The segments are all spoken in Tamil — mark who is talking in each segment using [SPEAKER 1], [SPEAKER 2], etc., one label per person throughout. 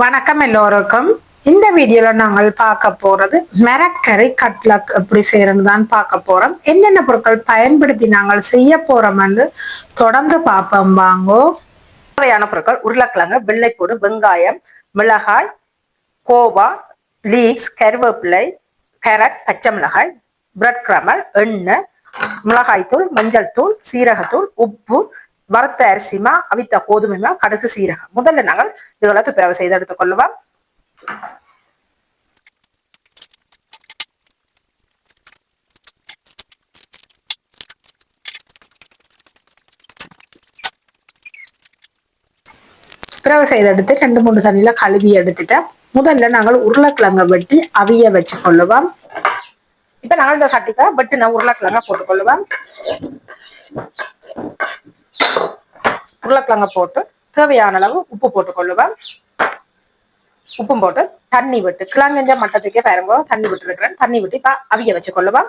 [SPEAKER 1] வணக்கம் எல்லோருக்கும். இந்த வீடியோல நாங்கள் பார்க்க போறது மரக்கறி கட்லக் எப்படி செய்யறது தான் பார்க்க போறோம். என்னென்ன பொருட்கள் பயன்படுத்தி நாங்கள் செய்ய போறோம்னு தொடர்ந்து பார்ப்போம். வாங்கோ.
[SPEAKER 2] தேவையான பொருட்கள் உருளைக்கிழங்கு வெள்ளைப்பூடு வெங்காயம் மிளகாய் கோவா லீக்ஸ் கருவேப்பிலை கேரட் பச்சை மிளகாய் பிரெட் கிரமல் எண்ணெய் மிளகாய்த்தூள் மஞ்சள் தூள் சீரகத்தூள் உப்பு வறுத்த அரிசிமா அவித்த கோதுமைமா கடுகு சீரகம். முதல்ல நாங்கள் இதுகளை துப்புரவு செய்து எடுத்துக் கொள்ளுவோம்.
[SPEAKER 1] பிறகு செய்து எடுத்து ரெண்டு மூணு தண்ணியில கழுவி எடுத்துட்டேன். முதல்ல நாங்கள் உருளைக்கிழங்கை வெட்டி அவிய வச்சு கொள்ளுவோம்.
[SPEAKER 2] இப்ப நாங்கள் இந்த சட்டிக்கா பட்டு நான் உருளைக்கிழங்க போட்டுக்கொள்ளுவேன் உருளைக்கிழங்க போட்டு தேவையான அளவு உப்பு போட்டுக்கொள்ளுவேன் உப்பும் போட்டு தண்ணி விட்டு கிழங்குன்ற மட்டத்துக்கே பாருங்க தண்ணி விட்டு இருக்கிறேன் தண்ணி விட்டு இப்ப அவிய வச்சு கொள்ளுவேன்.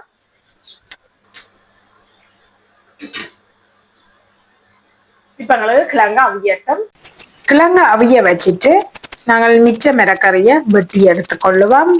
[SPEAKER 2] இப்ப எங்களுக்கு கிழங்கு அவியட்டும்.
[SPEAKER 1] கிழங்கு அவிய வச்சுட்டு நாங்கள் மிச்ச மரக்கறியை வெட்டி எடுத்துக்கொள்ளுவோம்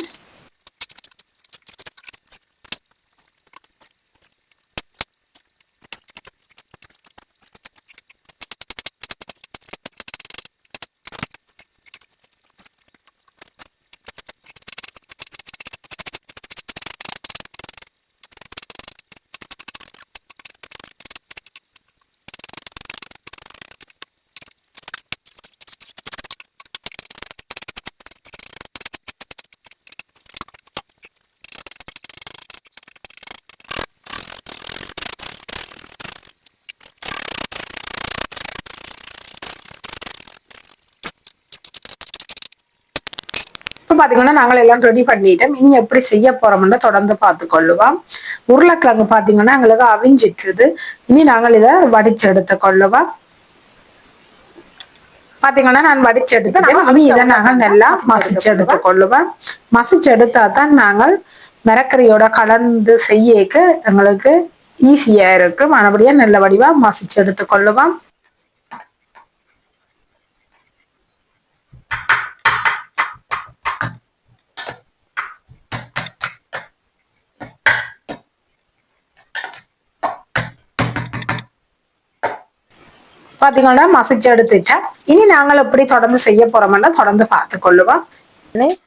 [SPEAKER 1] இப்போ பார்த்தீங்கன்னா நாங்கள் எல்லாம் ரெடி பண்ணிட்டோம் இனி எப்படி செய்ய போறோம்னு தொடர்ந்து பார்த்து கொள்ளுவோம் உருளைக்கிழங்கு பார்த்தீங்கன்னா எங்களுக்கு அவிஞ்சிட்டுது இனி நாங்கள் இதை வடிச்சு எடுத்து கொள்ளுவோம் பாத்தீங்கன்னா நான் வடிச்சு எடுத்துட்டேன் இனி இதை நாங்கள் நல்லா மசிச்சு எடுத்து கொள்ளுவோம் மசிச்சு எடுத்தா தான் நாங்கள் மரக்கறியோட கலந்து செய்யக்க எங்களுக்கு ஈஸியா இருக்கு மறுபடியும் நல்ல வடிவா மசிச்சு எடுத்து கொள்ளுவோம் பாத்தீங்கன்னா மசிச்சு எடுத்துட்டேன். இனி நாங்கள் எப்படி தொடர்ந்து செய்ய போறோம்னா தொடர்ந்து பார்த்து கொள்ளுவோம்.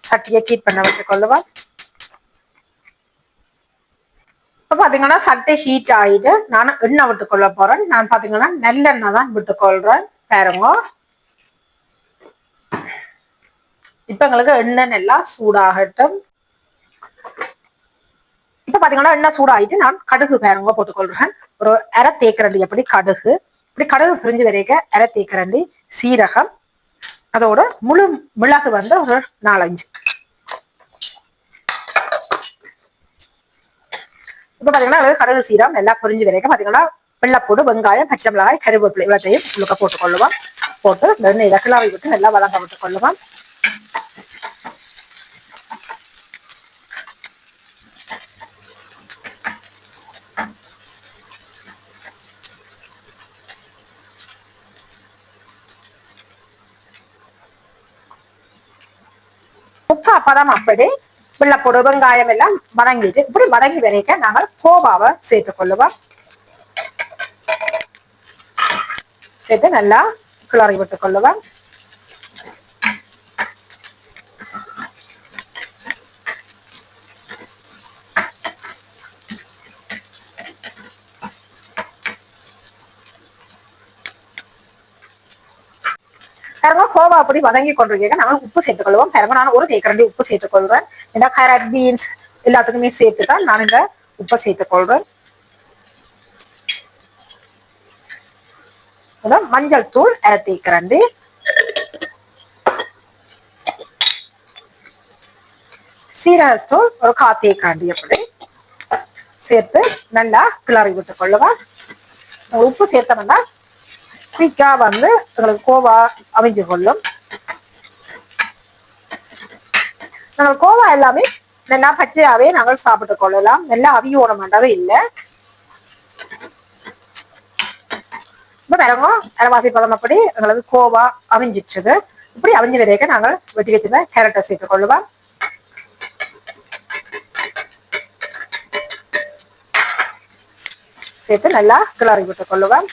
[SPEAKER 2] சட்டியை ஹீட் பண்ண வச்சு கொள்ளுவோம். இப்ப பாத்தீங்கன்னா சட்டை ஹீட் ஆயிட்டு நான் எண்ணெய் விட்டு கொள்ள போறேன். நான் பாத்தீங்கன்னா நெல்லெண்ணெய் தான் விட்டு கொள்றேன். பாருங்க. இப்போ எங்களுக்கு எண்ணெய் நல்லா சூடாகட்டும். இப்போ பாத்தீங்கன்னா எண்ணெய் சூடாயிட்டு நான் கடுகு பேரங்க போட்டுக்கொள்றேன் ஒரு அரை தேக்கரண்டி எப்படி கடுகு. இப்படி கடுகு பிரிஞ்சு வரைக்க அரை சீரகம் அதோட முழு மிளகு வந்து ஒரு நாலஞ்சு. இப்ப பாத்தீங்கன்னா கடவுள் கடுகு சீரம் எல்லாம் பொரிஞ்சு வரைக்கும் பாத்தீங்கன்னா வெள்ளப்பூடு வெங்காயம் பச்சை மிளகாய் கருவேப்பிலை இவ்வளத்தையும் உளுக்க போட்டுக் கொள்ளுவோம் போட்டு வெண்ணெய் கிளாவை விட்டு நல்லா வதங்க விட்டு உப்பு அப்பதான் அப்படி வெள்ளப்பூடு வெங்காயம் எல்லாம் வதங்கிட்டு இப்படி வதங்கி வரைக்க நாங்கள் கோவாவை சேர்த்துக் கொள்ளுவோம் சேர்த்து நல்லா கிளறி விட்டுக் கொள்ளுவோம் பாருங்க கோவா அப்படி வதங்கி கொண்டிருக்கீங்க நாங்கள் உப்பு சேர்த்துக்கொள்வோம். பிறகு நான் ஒரு தேக்கரண்டி உப்பு சேர்த்துக்கொள்வேன். இந்த கேரட் பீன்ஸ் எல்லாத்துக்குமே சேர்த்து தான் நான் இந்த உப்பை சேர்த்துக்கொள்வேன். மஞ்சள் தூள் அரை தேக்கரண்டி. சீரகத்தூள் ஒரு கா காண்டி அப்படி. சேர்த்து நல்லா கிளறி விட்டுக் கொள்ளுவேன் உப்பு சேர்த்தோம்னா குயிக்கா வந்து எங்களுக்கு கோவா அமைஞ்சு கொள்ளும். நாங்கள் கோவா எல்லாமே நல்லா பச்சையாவே நாங்கள் சாப்பிட்டு கொள்ளலாம். நல்லா அவியோட மாட்டாவே இல்லை. இப்ப பாருங்க அரைவாசி பழம் அப்படி எங்களுக்கு கோவா அமைஞ்சிட்டுது இப்படி அமைஞ்சு வரைக்க நாங்கள் வெட்டி வச்சிருந்த கேரட்டை சேர்த்துக் கொள்ளுவோம். சேர்த்து நல்லா கிளறி விட்டுக் கொள்ளுவோம்.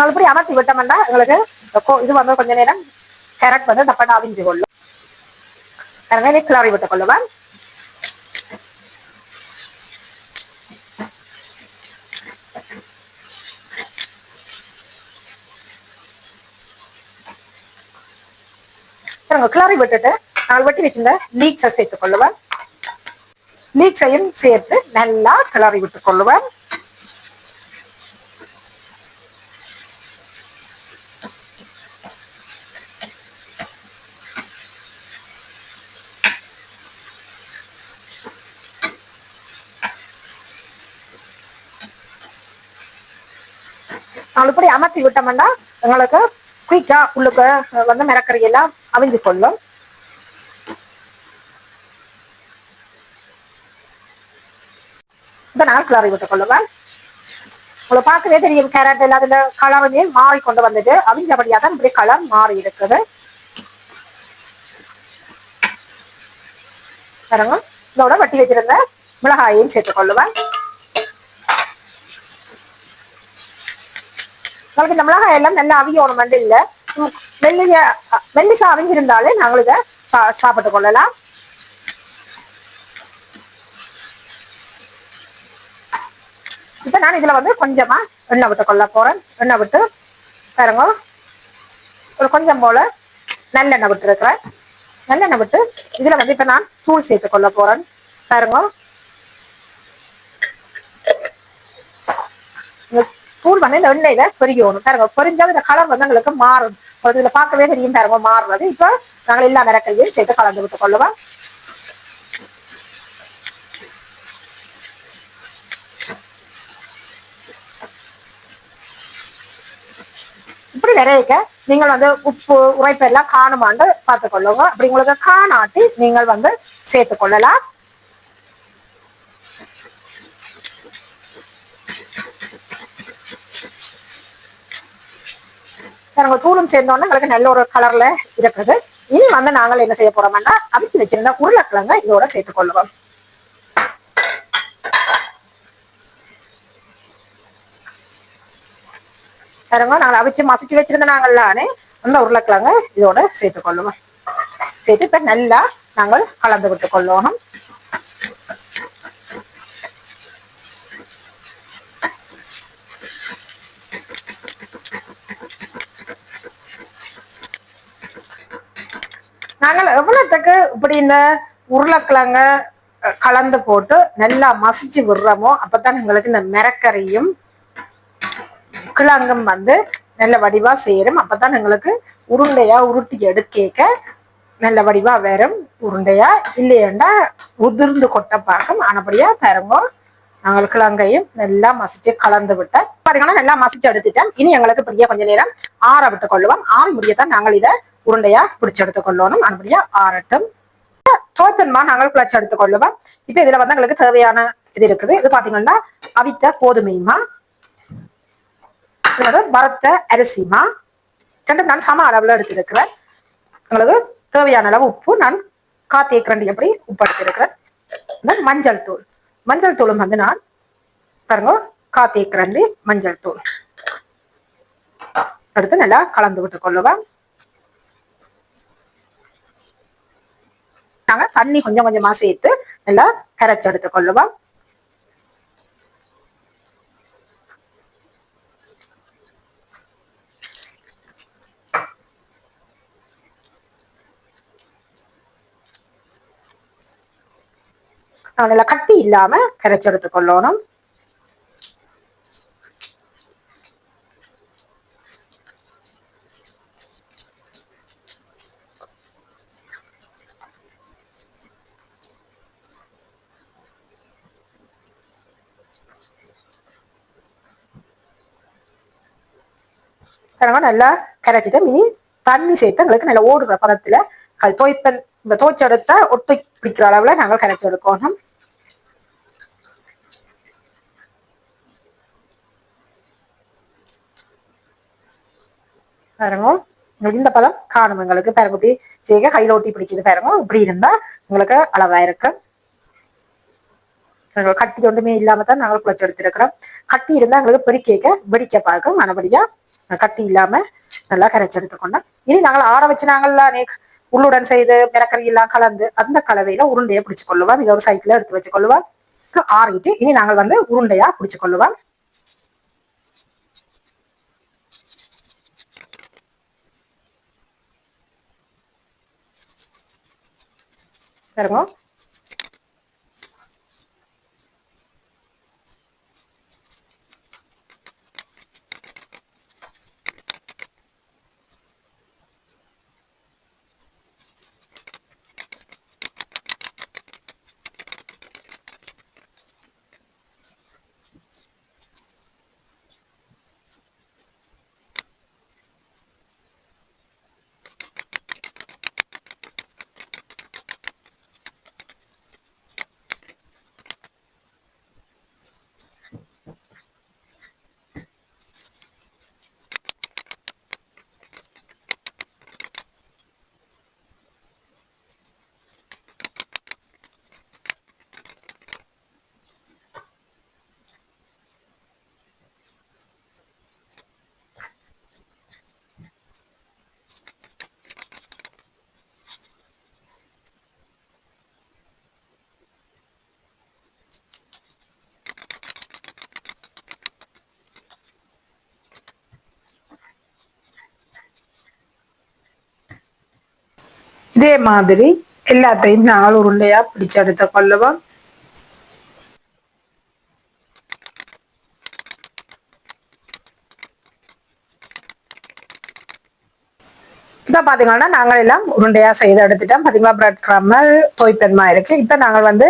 [SPEAKER 2] நல்லபடி அமர்த்தி விட்டோம்னா எங்களுக்கு இது வந்து கொஞ்ச நேரம் கேரட் வந்து தப்பாட்ட அவிஞ்சு கொள்ளும். எனவே கிளறி விட்டுக் கொள்ளுவேன் கிளறி விட்டுட்டு நாலு வட்டி வச்சிருந்த லீக்ஸை சேர்த்துக் கொள்ளுவேன் லீக்ஸையும் சேர்த்து நல்லா கிளறி விட்டுக் கொள்ளுவேன் நாலு இப்படி அமர்த்தி விட்டோம்னா எங்களுக்கு குயிக்கா உள்ளுக்கு வந்து மிரக்கறி எல்லாம் அவிஞ்சு கொள்ளும். இப்ப நான் கிளறி விட்டு கொள்ளுவேன் உங்களை பார்க்கவே தெரியும் கேரட் எல்லாம் அதுல கலர் மாறி கொண்டு வந்துட்டு அவிஞ்சபடியா தான் இப்படி கலர் மாறி இருக்குது. பாருங்க இதோட வட்டி வச்சிருந்த மிளகாயையும் சேர்த்துக் நமக்கு இந்த மிளகாய் எல்லாம் நல்லா அவியணும் வந்து இல்ல உம், மெல்லிய மெல்லிசா அவிஞ்சிருந்தாலே நாங்கள் இதை சா- சாப்பிட்டு கொள்ளலாம். இப்ப நான் இதுல வந்து கொஞ்சமா எண்ணெய் விட்டு கொள்ள போறேன். எண்ணெய் விட்டு பாருங்க. ஒரு கொஞ்சம் போல நல்லெண்ணெய் விட்டு இருக்கிறேன் நல்லெண்ணெய் விட்டு இதுல வந்து இப்ப நான் தூள் சேர்த்து கொள்ள போறேன். பாருங்க. தூள் வந்து இந்த எண்ணெயில பொரிக்கணும் பாருங்க பொரிஞ்சால் இந்த கலர் வந்து எங்களுக்கு மாறும். ஒரு இதுல பார்க்கவே தெரியும் பாருங்க மாறுறது. இப்ப நாங்கள் எல்லா மிரக்கையும் சேர்த்து கலந்து விட்டு கொள்ளுவோம். இப்படி நிறையக்க நீங்கள் வந்து உப்பு உரைப்பெல்லாம் காணுமாண்டு பார்த்துக் கொள்ளுங்க. அப்படி உங்களுக்கு காணாட்டி நீங்கள் வந்து சேர்த்துக் நாங்க தூளும் சேர்ந்தோன்னா எங்களுக்கு நல்ல ஒரு கலர்ல இருக்குது இனி வந்து நாங்கள் என்ன செய்ய போறோம்னா அவிச்சு வச்சிருந்த உருளைக்கிழங்க இதோட சேர்த்துக் கொள்ளுவோம் பாருங்க நாங்கள் அவிச்சு மசிச்சு வச்சிருந்த நாங்கள்லானே அந்த உருளைக்கிழங்க இதோட சேர்த்துக் கொள்ளுவோம் சேர்த்து இப்ப நல்லா நாங்கள் கலந்து விட்டு கொள்ளுவோம் நாங்கள் எவ்வளோத்துக்கு இப்படி இந்த உருளைக்கிழங்க கலந்து போட்டு நல்லா மசிச்சு விடுறோமோ அப்பதான் எங்களுக்கு இந்த மிரக்கறியும் கிழங்கும் வந்து நல்ல வடிவா அப்போ தான் எங்களுக்கு உருண்டையா உருட்டி எடுக்க நல்ல வடிவா வரும். உருண்டையா இல்லையண்டா உதிர்ந்து கொட்ட பார்க்கும். ஆனபடியாக பாருங்க நாங்கள் கிழங்கையும் நல்லா மசிச்சு கலந்து விட்டேன் பாத்தீங்கன்னா நல்லா மசிச்சு எடுத்துட்டேன் இனி எங்களுக்கு இப்படியே கொஞ்ச நேரம் ஆற விட்டு கொள்ளுவோம். ஆறி முடியத்தான் நாங்கள் இதை உருண்டையா பிடிச்சு எடுத்து கொள்ளணும். அதுபடியா ஆறட்டும். நாங்கள் பிழைச்சு எடுத்துக் கொள்ளுவோம். இப்ப இதுல வந்து எங்களுக்கு தேவையான இது இருக்குது. இது பாத்தீங்கன்னா அவித்த கோதுமைமா. இது வறுத்த அரிசிமா. ரெண்டும் நான் சம அளவுல எடுத்திருக்கிறேன். உங்களுக்கு தேவையான அளவு உப்பு. நான் காத்திய கிரண்டி எப்படி உப்பு எடுத்திருக்கிறேன் மஞ்சள் தூள். மஞ்சள் தூளும் வந்து நான் பாருங்க காத்தேக்கரண்டி மஞ்சள் தூள். எடுத்து நல்லா கலந்து விட்டு கொள்ளுவேன் நாங்க தண்ணி கொஞ்சம் கொஞ்சமா சேர்த்து நல்லா கரைச்சு எடுத்துக்கொள்ளுவோம் நல்லா கட்டி இல்லாம கரைச்சு எடுத்துக்கொள்ளணும்
[SPEAKER 3] பாருங்க நல்லா கரைச்சிட்டு இனி தண்ணி சேர்த்து எங்களுக்கு நல்லா ஓடுற பதத்துல அது தோய்ப்பன் இந்த தோய்ச்சி எடுத்தா ஒட்டி பிடிக்கிற அளவுல நாங்கள் கரைச்சி எடுக்கணும். பாருங்க உங்களுக்கு இந்த பதம் காணும். எங்களுக்கு பாருங்க இப்படி செய்ய கையில ஒட்டி பிடிக்குது பாருங்க இப்படி இருந்தா உங்களுக்கு அளவா இருக்கு. கட்டி ஒன்றுமே இல்லாம தான் நாங்கள் குழச்சி எடுத்திருக்கிறோம். கட்டி இருந்தா எங்களுக்கு பொறிக்க வெடிக்க பார்க்கும் மனபடியா கட்டி இல்லாம நல்லா கரைச்சி எடுத்துக்கொண்டோம் இனி நாங்கள் ஆற வச்சு நாங்கள்லாம் உள்ளுடன் செய்து மிளக்கறி எல்லாம் கலந்து அந்த கலவையில உருண்டையை பிடிச்சு கொள்ளுவோம் இதை ஒரு சைட்ல எடுத்து வச்சு கொள்ளுவோம் ஆறிட்டு இனி நாங்கள் வந்து உருண்டையா பிடிச்சு கொள்ளுவோம் பாருங்க.
[SPEAKER 2] இதே மாதிரி எல்லாத்தையும் நாங்கள் உருண்டையா பிடிச்சு எடுத்து கொள்ளுவோம் இப்போ பாத்தீங்கன்னா நாங்கள் எல்லாம் உருண்டையா செய்து எடுத்துட்டோம். பார்த்தீங்களா பிரெட் கிரமல் தோய்ப்பென்மா இருக்கு. இப்ப நாங்கள் வந்து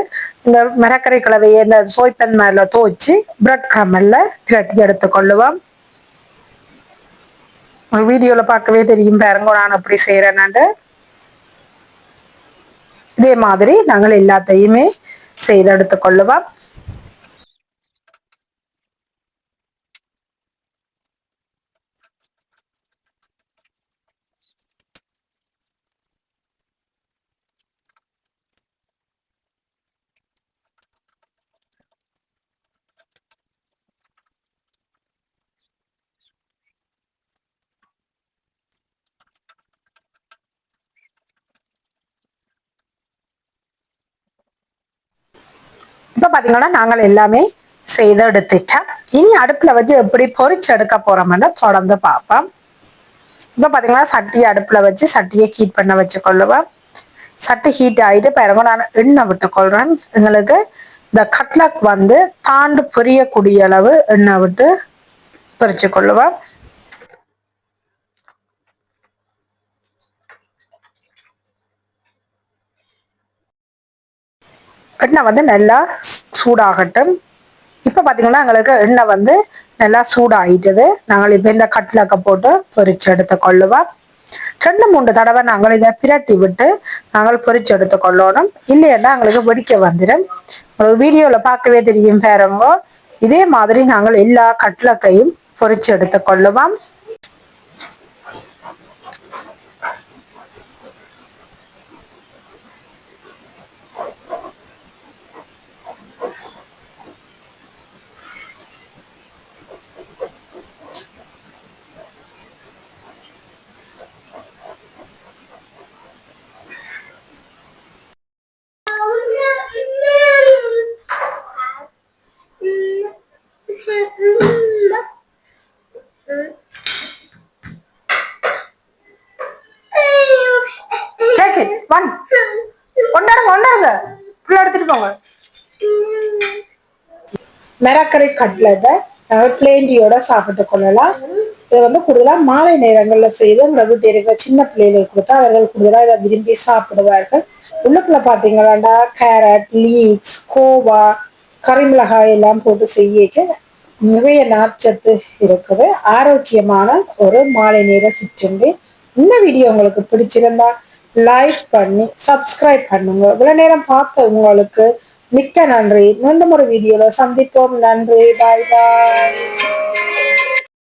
[SPEAKER 2] இந்த மிரக்கரை கலவையை இந்த சோய்பென்மால தோய்ச்சி பிரெட் கிரமல்ல திரட்டி எடுத்துக்கொள்ளுவோம் வீடியோவில் பார்க்கவே தெரியும் பாருங்க நான் அப்படி செய்கிறேன்னாண்டு இதே மாதிரி நாங்கள் எல்லாத்தையுமே செய்தெடுத்து கொள்ளுவோம். இப்ப பாத்தீங்கன்னா நாங்கள் எல்லாமே செய்து எடுத்துட்டோம் இனி அடுப்புல வச்சு எப்படி பொரிச்சு எடுக்க போறோம்னு தொடர்ந்து பார்ப்போம். இப்ப பாத்தீங்கன்னா சட்டியை அடுப்புல வச்சு சட்டியை ஹீட் பண்ண வச்சு கொள்ளுவோம் சட்டி ஹீட் ஆகிட்டு பிறகு நான் எண்ணெய் விட்டு கொள்றேன் எங்களுக்கு இந்த கட்லக் வந்து தாண்டு புரியக்கூடிய அளவு எண்ணெய் விட்டு பொரிச்சு கொள்ளுவேன் எண்ணெய் வந்து நல்லா சூடாகட்டும். இப்போ பார்த்தீங்கன்னா எங்களுக்கு எண்ணெய் வந்து நல்லா சூடாகிட்டது நாங்கள் இப்போ இந்த கட்லக்க போட்டு பொறிச்சு எடுத்து கொள்ளுவோம். ரெண்டு மூன்று தடவை நாங்கள் இதை பிரட்டி விட்டு நாங்கள் பொறிச்சு எடுத்து கொள்ளணும். இல்லைன்னா எங்களுக்கு வெடிக்க வந்துடும். உங்களுக்கு வீடியோவில் பார்க்கவே தெரியும் பேரவங்க இதே மாதிரி நாங்கள் எல்லா கட்லக்கையும் பொறிச்சு எடுத்து கொள்ளுவோம். மிரக்கரை கட்லட்டை பிளேண்டியோட சாப்பிட்டு கொள்ளலாம். இதை வந்து கூடுதலாக மாலை நேரங்களில் செய்து எங்களை வீட்டு இருக்கிற சின்ன பிள்ளைகளுக்கு கொடுத்தா அவர்கள் கூடுதலாக இதை விரும்பி சாப்பிடுவார்கள். உள்ளுக்குள்ள பார்த்தீங்களாண்டா கேரட் லீக்ஸ் கோவா கறிமிளகாய் எல்லாம் போட்டு செய்யக்க நிறைய நார்ச்சத்து இருக்குது. ஆரோக்கியமான ஒரு மாலை நேர சிற்றுண்டி. இந்த வீடியோ உங்களுக்கு பிடிச்சிருந்தா லைக் பண்ணி சப்ஸ்கிரைப் பண்ணுங்க. இவ்வளவு நேரம் பார்த்த உங்களுக்கு மிக்க நன்றி. மீண்டும் ஒரு வீடியோல சந்திப்போம். நன்றி. பாய் பாய்